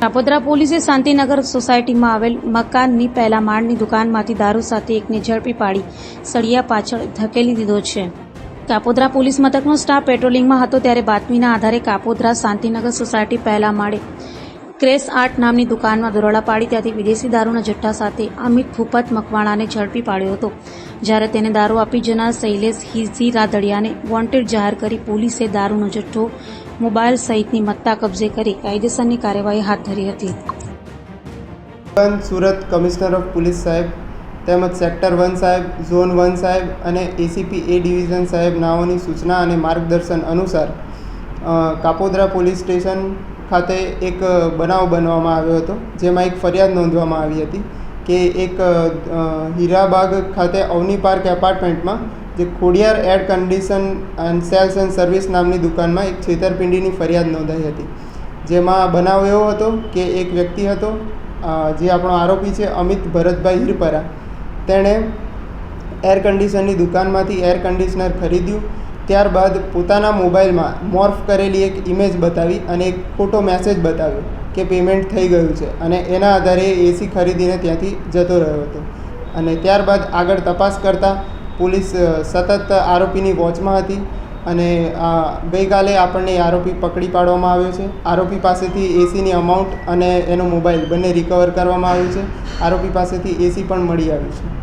કાપોદ્રા પોલીસે શાંતિનગર સોસાયટીમાં આવેલ મકાનની પહેલા માળની દુકાનમાંથી દારૂ સાથે એકને ઝડપી પાડી સળિયા પાછળ ધકેલી દીધો છે. કાપોદ્રા પોલીસ મથકનો સ્ટાફ પેટ્રોલિંગમાં હતો ત્યારે બાતમીના આધારે કાપોદ્રા શાંતિનગર સોસાયટી પહેલા માળે ક્રેસ આર્ટ નામની દુકાનમાં દરોડા પાડી ત્યાંથી વિદેશી દારૂના જથ્થા સાથે અમિત ભૂપત મકવાણાને ઝડપી પાડ્યો હતો. જ્યારે તેને દારૂ આપી જનાર શૈલેષ હિઝી રાદડિયાને વોન્ટેડ જાહેર કરી પોલીસે દારૂનો જથ્થો મોબાઈલ સહિતની મત્તા કબજે કરી કાયદેસરની કાર્યવાહી હાથ ધરી હતી. સુરત કમિશનર ઓફ પોલીસ સાહેબ તેમજ સેક્ટર વન સાહેબ, ઝોન વન સાહેબ અને એસીપી એ ડિવિઝન સાહેબ નાઓની સૂચના અને માર્ગદર્શન અનુસાર કાપોદરા પોલીસ સ્ટેશન ખાતે એક બનાવ બનવામાં આવ્યો હતો, જેમાં એક ફરિયાદ નોંધવામાં આવી હતી કે એક હીરાબાગ ખાતે અવની પાર્ક એપાર્ટમેન્ટમાં જે Khodiyar air condition and sales and service નામની દુકાનમાં એક છેતરપિંડીની ફરિયાદ નોંધાઈ હતી. જેમાં બનાવ એવો હતો કે એક વ્યક્તિ હતો જે આપણો આરોપી છે અમિત ભરતભાઈ હિરપરા. તેણે એર કન્ડિશનની દુકાનમાંથી એર કન્ડિશનર ખરીદ્યું, ત્યારબાદ પોતાના મોબાઈલમાં મોર્ફ કરેલી એક ઇમેજ બતાવી અને એક ખોટો મેસેજ બતાવ્યો કે પેમેન્ટ થઈ ગયું છે અને એના આધારે એસી ખરીદીને ત્યાંથી જતો રહ્યો હતો. અને ત્યારબાદ આગળ તપાસ કરતાં પોલીસ સતત આરોપીની વોચમાં હતી અને ગઈકાલે આપણને આરોપી પકડી પાડવામાં આવ્યો છે. આરોપી પાસેથી એસીની અમાઉન્ટ અને એનો મોબાઈલ બંને રિકવર કરવામાં આવ્યું છે. આરોપી પાસેથી એસી પણ મળી આવ્યું છે.